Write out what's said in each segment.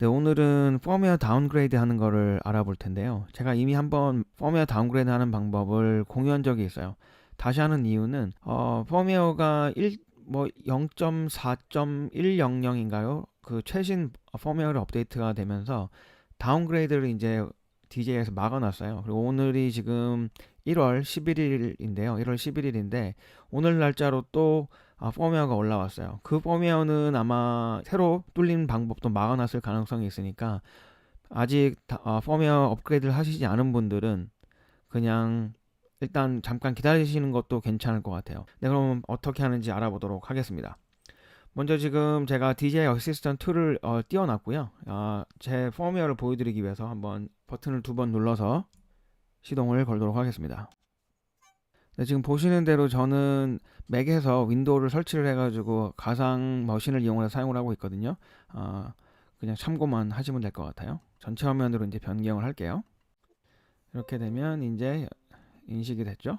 네, 오늘은 펌웨어 다운그레이드 하는 거를 알아볼 텐데요. 제가 이미 한번 펌웨어 다운그레이드 하는 방법을 공유한 적이 있어요. 다시 하는 이유는 어, 펌웨어가 1, 뭐 0.4.100인가요? 그 최신 펌웨어를 업데이트가 되면서 다운그레이드를 이제 DJ에서 막아놨어요. 그리고 오늘이 지금 1월 11일인데요. 1월 11일인데 오늘 날짜로 또 아, 펌웨어가 올라왔어요. 그 펌웨어는 아마 새로 뚫린 방법도 막아놨을 가능성이 있으니까 아직 다, 아, 펌웨어 업그레이드를 하시지 않은 분들은 그냥 일단 잠깐 기다리시는 것도 괜찮을 것 같아요. 네, 그럼 어떻게 하는지 알아보도록 하겠습니다. 먼저 지금 제가 DJ 어시스턴트 2를 어, 띄워놨고요. 아, 제 펌웨어를 보여드리기 위해서 한번 버튼을 두 번 눌러서 시동을 걸도록 하겠습니다. 네, 지금 보시는 대로 저는 맥에서 윈도우를 설치를 해가지고 가상 머신을 이용해서 사용을 하고 있거든요. 아, 그냥 참고만 하시면 될 것 같아요. 전체 화면으로 이제 변경을 할게요. 이렇게 되면 이제 인식이 됐죠.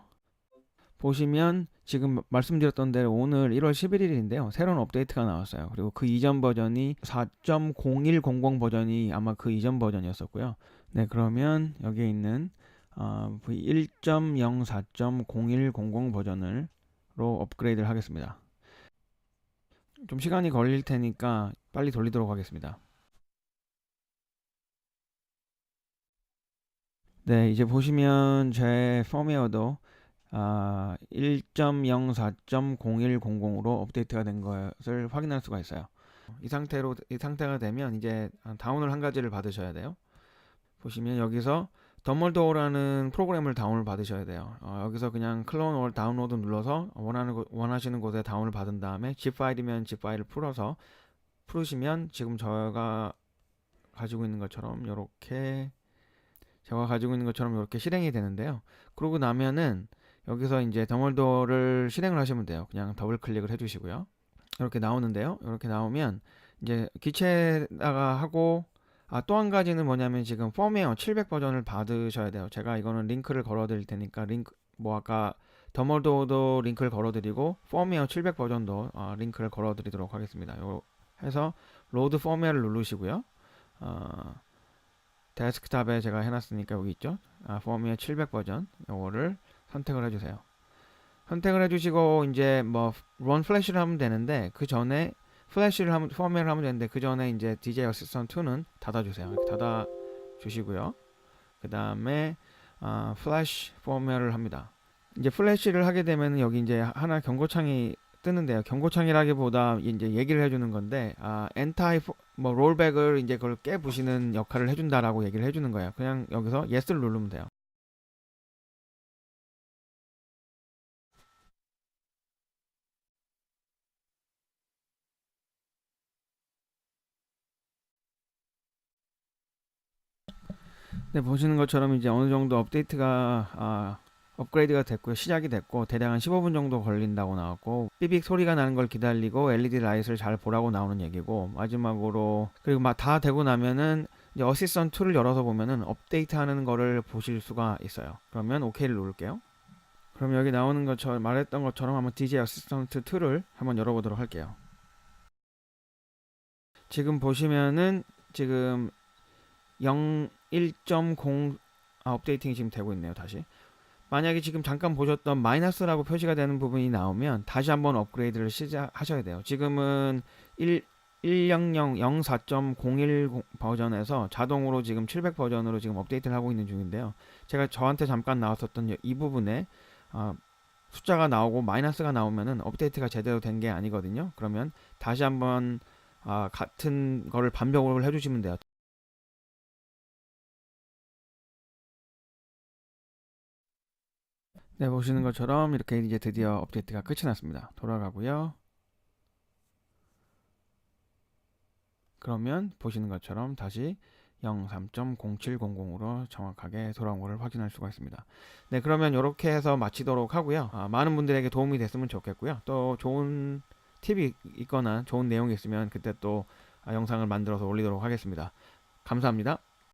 보시면 지금 말씀드렸던 대로 오늘 1월 11일인데요. 새로운 업데이트가 나왔어요. 그리고 그 이전 버전이 4.0100 버전이 아마 그 이전 버전이었었고요. 네, 그러면 여기에 있는 어, V1.04.0100 버전으로 업그레이드를 하겠습니다. 좀 시간이 걸릴 테니까 빨리 돌리도록 하겠습니다. 네, 이제 보시면 제 펌웨어도 아, 1.04.0100으로 업데이트가 된 것을 확인할 수가 있어요. 이 상태로 이 상태가 되면 이제 다운을 한 가지를 받으셔야 돼요. 보시면 여기서 더멀도어라는 프로그램을 다운을 받으셔야 돼요. 어, 여기서 그냥 클론 올 다운로드 눌러서 원하는 곳- 원하시는 곳에 다운을 받은 다음에 zip 파일이면 zip 파일을 풀어서 풀으시면 지금 저가 가지고 있는 것처럼 이렇게 제가 가지고 있는 것처럼 이렇게 실행이 되는데요. 그러고 나면은 여기서 이제 더멀도어를 실행을 하시면 돼요. 그냥 더블 클릭을 해주시고요. 이렇게 나오는데요. 이렇게 나오면 이제 기체다가 하고 아, 또 한 가지는 뭐냐면 지금 펌웨어 700 버전을 받으셔야 돼요. 제가 이거는 링크를 걸어 드릴 테니까 링크 뭐 아까 더멀도어도 링크를 걸어 드리고 펌웨어 700 버전도 어, 링크를 걸어 드리도록 하겠습니다. 요 해서 로드 펌웨어를 누르시고요. 어, 데스크탑에 제가 해놨으니까 여기 있죠. 아, 펌웨어 700 버전 요거를 선택을 해주세요. 선택을 해주시고 이제 뭐 런 플래시를 하면 되는데 그 전에 플래시를 하면 펌웨어를 하면 되는데 그 전에 이제 DJ 어시스턴트 2는 닫아주세요. 닫아 주시고요. 그 다음에 아, 플래시 펌웨어를 합니다. 이제 플래시를 하게 되면 여기 이제 하나 경고창이 뜨는데요. 경고창이라기보다 이제 얘기를 해주는 건데 아, 엔타이 뭐 롤백을 이제 그걸 깨부시는 역할을 해준다라고 얘기를 해주는 거예요. 그냥 여기서 yes를 누르면 돼요. 네, 보시는 것처럼 이제 어느 정도 업데이트가 아, 업그레이드가 됐고요. 시작이 됐고 대략 한 15분 정도 걸린다고 나왔고 삐빅 소리가 나는 걸 기다리고 LED 라이트를 잘 보라고 나오는 얘기고 마지막으로 그리고 막 다 되고 나면은 이제 어시스턴트 2를 열어서 보면은 업데이트 하는 거를 보실 수가 있어요. 그러면 OK를 누를게요. 그럼 여기 나오는 것처럼 말했던 것처럼 한번 DJ 어시스턴트 2를 한번 열어보도록 할게요. 지금 보시면은 지금 0 1.0 아, 업데이팅이 지금 되고 있네요. 다시. 만약에 지금 잠깐 보셨던 마이너스라고 표시가 되는 부분이 나오면 다시 한번 업그레이드를 시작하셔야 돼요. 지금은 1 100 04.010 버전에서 자동으로 지금 700 버전으로 지금 업데이트를 하고 있는 중인데요. 제가 저한테 잠깐 나왔었던 이 부분에 아, 숫자가 나오고 마이너스가 나오면은 업데이트가 제대로 된 게 아니거든요. 그러면 다시 한번 아, 같은 거를 반복을 해주시면 돼요. 네, 보시는 것처럼 이렇게 이제 드디어 업데이트가 끝이 났습니다. 돌아가고요. 그러면 보시는 것처럼 다시 03.0700으로 정확하게 돌아온 것을 확인할 수가 있습니다. 네, 그러면 이렇게 해서 마치도록 하고요. 아, 많은 분들에게 도움이 됐으면 좋겠고요. 또 좋은 팁이 있거나 좋은 내용이 있으면 그때 또 아, 영상을 만들어서 올리도록 하겠습니다. 감사합니다.